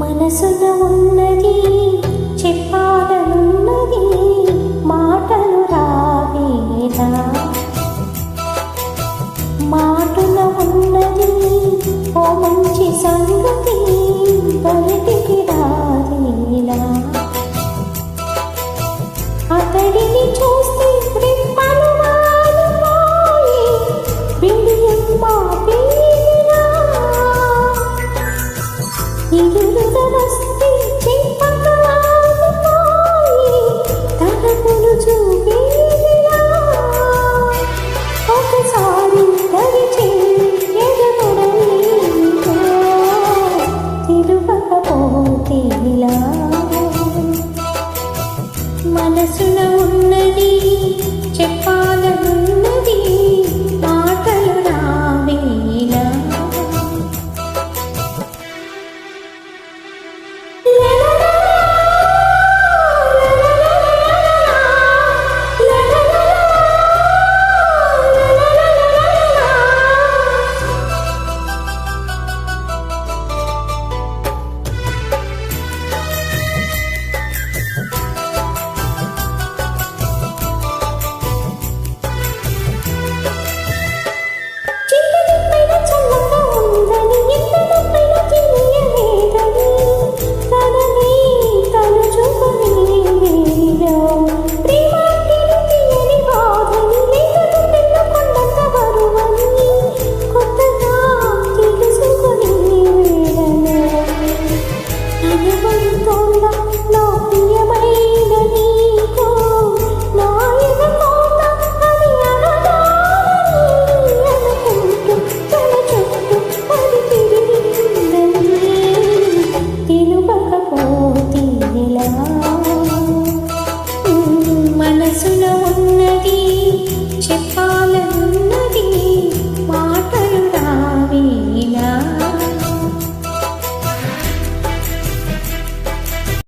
మనసున ఉన్నది చెప్పాలనున్నది మాటలు రావేదా మాటల ఉన్నది ఓ మంచి సంగతి బయటికి రా. ఇలా మనసున ఉన్నది చెప్పాలనున్నది ఎలా మనసులో ఉన్నది చెప్పాలన్నది.